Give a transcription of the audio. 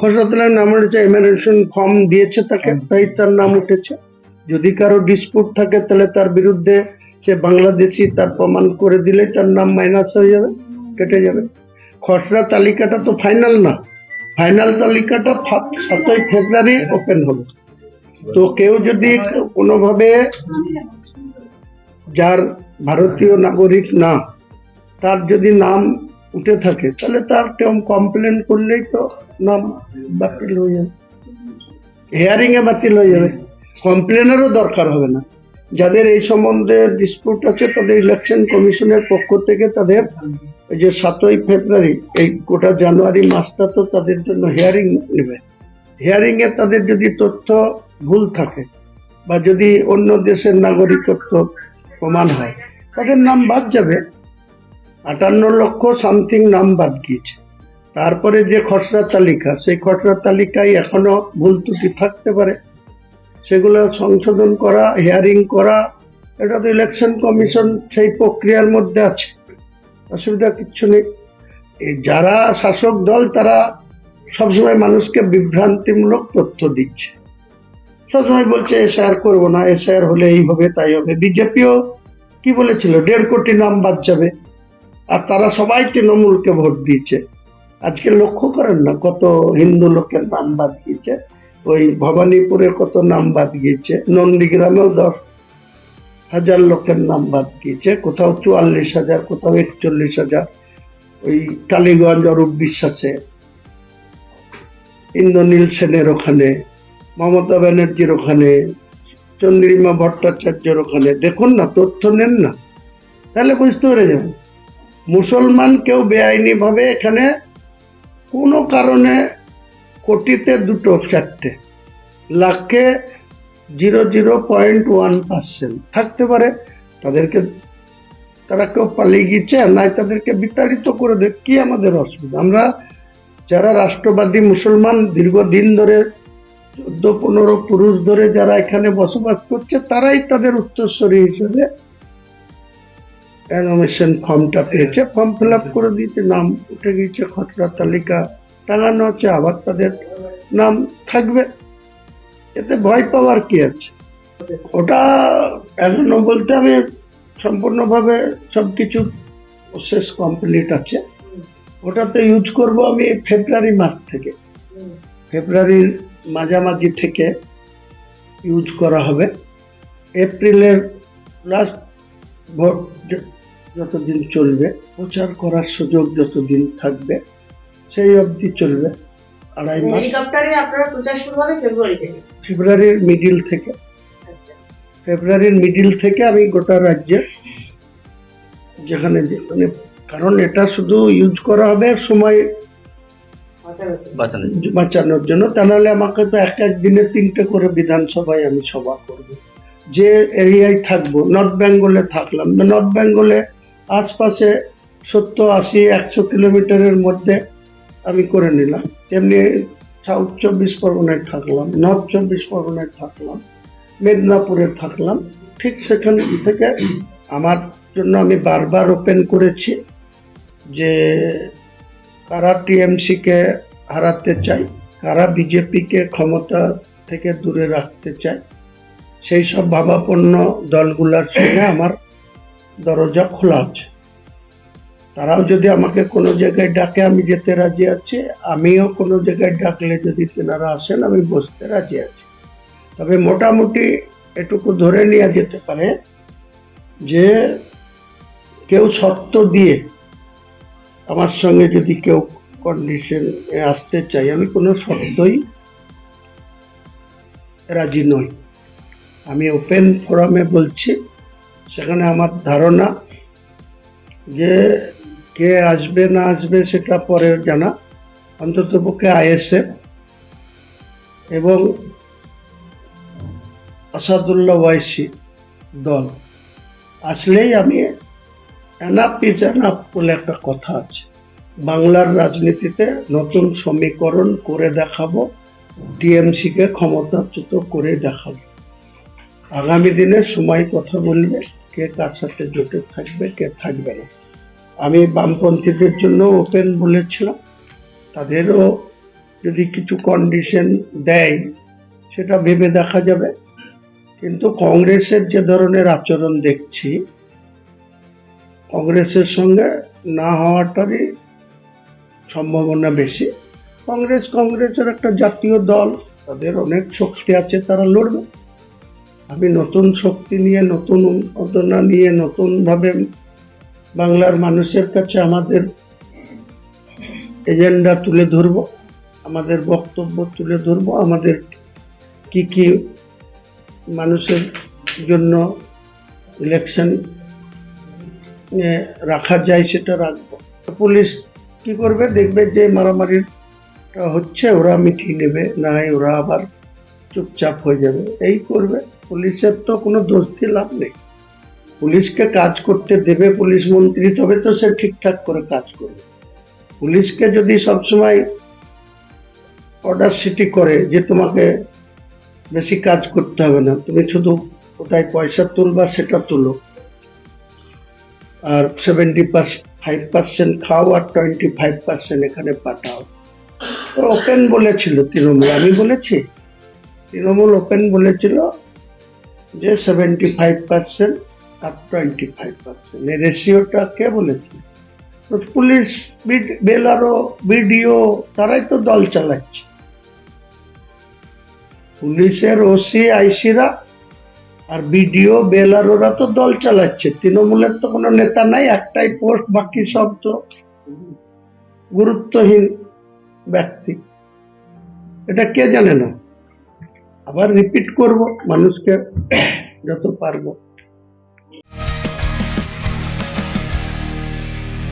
খসড়াতলার নাম উঠেছে এমারেশন ফর্ম দিয়েছে তাকে তাই তার নাম উঠেছে। যদি কারও ডিসপুট থাকে তাহলে তার বিরুদ্ধে সে বাংলাদেশি তার প্রমাণ করে দিলে তার নাম মাইনাস হয়ে যাবে কেটে যাবে। খসড়া তালিকাটা তো ফাইনাল না। ফাইনাল তালিকাটা সাতই ফেব্রুয়ারি ওপেন হবে তো কেউ যদি কোনোভাবে যার ভারতীয় নাগরিক না তার যদি নাম উঠে থাকে, তাহলে তার কেউ কমপ্লেন করলেই তো নাম বাতিল হয়ে যাবে। হিয়ারিং এ বাতিল হয়ে যাবে। কমপ্লেনেরও দরকার হবে না। যাদের এই সম্বন্ধে ডিসপুট আছে, তাদের ইলেকশন কমিশনের পক্ষ থেকে তাদের যে সাতই ফেব্রুয়ারি, এই গোটা জানুয়ারি মাসটা তো তাদের জন্য হিয়ারিং নেবে। হিয়ারিং এ তাদের যদি তথ্য ভুল থাকে বা যদি অন্য দেশের নাগরিকত্ব প্রমাণ হয়, তাদের নাম বাদ যাবে। আটান্ন লক্ষ সামথিং নাম বাদ গিয়েছে। তারপরে যে খসড়া তালিকা, সেই খসড়া তালিকায় এখনও ভুল ত্রুটি থাকতে পারে। সেগুলো সংশোধন করা হিয়ারিং করা, এটা তো ইলেকশন কমিশন সেই প্রক্রিয়ার মধ্যে আছে। অসুবিধা কিচ্ছু নেই। যারা শাসক দল, তারা সবসময় মানুষকে বিভ্রান্তিমূলক তথ্য দিচ্ছে। সবসময় বলছে এসআর করব না এসআর হলে এই হবে, তাই হবে। বিজেপিও কি বলেছিল? দেড় কোটি নাম বাদ যাবে। আর তারা সবাই তৃণমূলকে ভোট দিয়েছে। আজকে লক্ষ্য করেন না কত হিন্দু লোকের নাম বাদ গিয়েছে। ওই ভবানীপুরে কত নাম বাদ গিয়েছে। নন্দীগ্রামেও দশ হাজার লোকের নাম বাদ গিয়েছে। কোথাও চুয়াল্লিশ হাজার, কোথাও একচল্লিশ হাজার। ওই টালিগঞ্জ অরূপ বিশ্বাসে, ইন্দ্রনীল সেনের ওখানে, মমতা ব্যানার্জির ওখানে, চন্দ্রিমা ভট্টাচার্যের ওখানে। দেখুন না, তথ্য নেন না। তাহলে বুঝতে পেরে যাবেন মুসলমান কেউ বেআইনি ভাবে এখানে কোনো কারণে কোটিতে দুটো চারটে, লাখে zero zero point one percent থাকতে পারে। তাদেরকে, তারা কেউ পালিয়ে গিয়েছে নাই তাদেরকে বিতাড়িত করে দেয় কি আমাদের অসুবিধা? আমরা যারা রাষ্ট্রবাদী মুসলমান, দীর্ঘদিন ধরে চোদ্দ পনেরো পুরুষ ধরে যারা এখানে বসবাস করছে, তারাই তাদের উত্তরস্বরী হিসেবে অ্যানোমেশন ফর্মটা পেয়েছে। ফর্ম ফিল আপ করে দিয়েছে, নাম উঠে গিয়েছে খসড়া তালিকা টাঙানো হচ্ছে আবার তাদের নাম থাকবে। এতে ভয় পাওয়ার কি আছে? ওটা এখনও বলতে আমি সম্পূর্ণভাবে সব কিছু শেষ কমপ্লিট আছে। ওটাতে ইউজ করব আমি ফেব্রুয়ারি মাস থেকে। ফেব্রুয়ারির মাঝামাঝি থেকে ইউজ করা হবে। এপ্রিলের লাস্ট ভোট যতদিন চলবে প্রচার করার সুযোগ যতদিন থাকবে সেই অবধি চলবে। আড়াই মাস। হেলিকপ্টারে আপনারা প্রচার শুরু হবে ফেব্রুয়ারি থেকে? ফেব্রুয়ারির মিডিল থেকে। আচ্ছা। ফেব্রুয়ারির মিডিল থেকে আমি গোটা রাজ্যে যেখানে যেখানে কারণ এটা শুধু ইউজ করা হবে সময় বাঁচানো বাঁচানোর জন্য। তা নাহলে আমাকে তো এক এক দিনে তিনটে করে বিধানসভায় আমি সভা করব। যে এরিয়ায় থাকব নর্থ বেঙ্গলে থাকলাম। নর্থ বেঙ্গলে আশপাশে সত্তর আশি, একশো কিলোমিটারের মধ্যে আমি করে নিলাম। তেমনি সাউথ চব্বিশ পরগনায় থাকলাম নর্থ চব্বিশ পরগনায় থাকলাম, মেদিনীপুরে থাকলাম। ঠিক সেখান থেকে আমার জন্য আমি বারবার ওপেন করেছি যে কারা টিএমসিকে হারাতে চাই কারা বিজেপিকে ক্ষমতা থেকে দূরে রাখতে চায়, সেই সব ভাবাপন্ন দলগুলোর সঙ্গে আমার দরজা খোলা আছে। তারাও যদি আমাকে কোনো জায়গায় ডাকে, আমি যেতে রাজি আছি। আমিও কোনো জায়গায় ডাকলে যদি তেনারা আসেন, আমি বসতে রাজি আছি। তবে মোটামুটি এটুকু ধরে নেওয়া যেতে পারে যে, কেউ সত্য দিয়ে আমার সঙ্গে যদি কেউ কন্ডিশন আসতে চাই আমি কোনো শব্দই রাজি নই। আমি ওপেন ফোরামে বলছি। সেখানে আমার ধারণা যে কে আসবে না আসবে সেটা পরের জানা। অন্তত পক্ষে আইএসএফ এবং আসাদুল্লাহ ওয়াইসি দল। আসলেই আমি এনাপ এনাপ বলে একটা কথা আছে। বাংলার রাজনীতিতে নতুন সমীকরণ করে দেখাবো, টিএমসিকে ক্ষমতাচ্যুত করে দেখাবো। আগামী দিনে সময় কথা বলবে। কে কার সাথে জোটে থাকবে, কে থাকবে না। আমি বামপন্থীদের জন্য ওপেন বলেছিলাম। তাদেরও যদি কিছু কন্ডিশন দেয়, সেটা ভেবে দেখা যাবে। কিন্তু কংগ্রেসের যে ধরনের আচরণ দেখছি, কংগ্রেসের সঙ্গে না হওয়াটারই সম্ভাবনা বেশি। কংগ্রেস কংগ্রেসের একটা জাতীয় দল, তাদের অনেক শক্তি আছে, তারা লড়বে। আমি নতুন শক্তি নিয়ে, নতুন উদ্যোগনা নিয়ে, নতুনভাবে বাংলার মানুষের কাছে আমাদের এজেন্ডা তুলে ধরব, আমাদের বক্তব্য তুলে ধরব, আমাদের কি কি মানুষের জন্য ইলেকশন রাখা যায় সেটা রাখব। পুলিশ কি করবে? দেখবে যে মারামারিটা হচ্ছে, ওরা মিটিয়ে নেবে, না হয় ওরা আবার চুপচাপ হয়ে যাবে। এই করবে। পুলিশের তো কোনো দোষ দিয়ে লাভ নেই। পুলিশকে কাজ করতে দেবে পুলিশ মন্ত্রী, তবে তো সে ঠিকঠাক করে কাজ করবে। পুলিশকে যদি সবসময় অর্ডার সিটি করে যে তোমাকে বেশি কাজ করতে হবে না, তুমি শুধু কোথায় পয়সা তুলবা সেটা তুলো। আর সেভেন্টি ফাইভ পার্সেন্ট খাও আর টোয়েন্টি ফাইভ পার্সেন্ট এখানে পাঠাও। ওপেন বলেছিল তৃণমূল, আমি বলেছি? তৃণমূল ওপেন বলেছিল যে সেভেন্টি ফাইভ পার্সেন্ট আর টোয়েন্টি ফাইভ পার্সেন্ট এই রেশিওটা কে বলেছে? পুলিশ বেলারও বিডিও, তারাই তো দল চালাচ্ছে। পুলিশের ওসি আইসিরা আর বিডিও বেলারোরা তো দল চালাচ্ছে। তৃণমূলের তো কোনো নেতা নাই, একটাই পোস্ট, বাকি সব তো গুরুত্বহীন ব্যক্তি। এটা কে জানে না? আবার রিপিট করব মানুষকে যত পারব।